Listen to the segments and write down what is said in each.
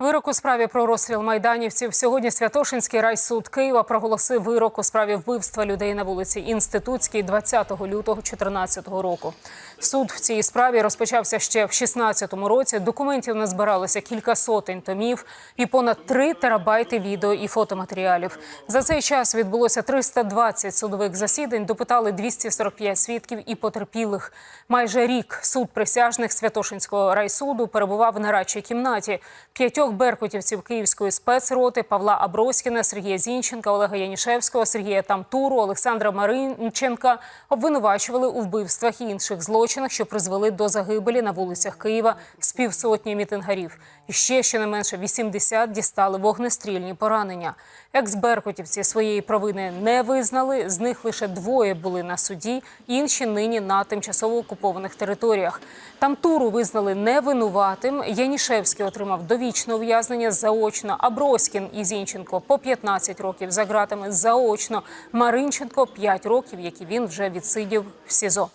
Вирок у справі про розстріл майданівців. Сьогодні Святошинський райсуд Києва проголосив вирок у справі вбивства людей на вулиці Інститутській 20 лютого 2014 року. Суд в цій справі розпочався ще в 2016 році. Документів назбиралося кілька сотень томів і понад 3 терабайти відео і фотоматеріалів. За цей час відбулося 320 судових засідань. Допитали 245 свідків і потерпілих. Майже рік суд присяжних Святошинського райсуду перебував в нарадчій кімнаті. П'ятьох беркутівців Київської спецроти Павла Аброськіна, Сергія Зінченка, Олега Янішевського, Сергія Тамтуру, Олександра Маринченка обвинувачували у вбивствах і інших злочинах, що призвели до загибелі на вулицях Києва з півсотні мітингарів. І ще щонайменше 80 дістали вогнестрільні поранення. Екс-беркутівці своєї провини не визнали. З них лише двоє були на суді, інші нині на тимчасово окупованих територіях. Тамтуру визнали невинуватим. Янішевський отримав довічне ув'язнення заочно. Аброськін і Зінченко по 15 років за ґратами заочно. Маринченко 5 років, які він вже відсидів в СІЗО.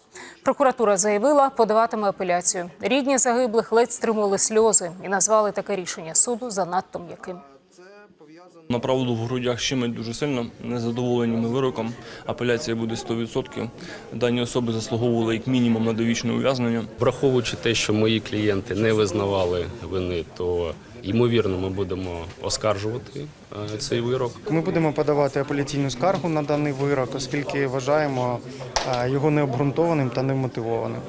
Прокуратура заявила, подаватиме апеляцію. Рідні загиблих ледь стримували сльози і назвали таке рішення суду занадто м'яким. На правду в грудях щемить дуже сильно, незадоволені ми вироком. Апеляція буде 100%. Дані особи заслуговували як мінімум на довічне ув'язнення. Враховуючи те, що мої клієнти не визнавали вини, то ймовірно ми будемо оскаржувати е, цей вирок. Ми будемо подавати апеляційну скаргу на даний вирок, оскільки вважаємо е, його необґрунтованим та немотивованим.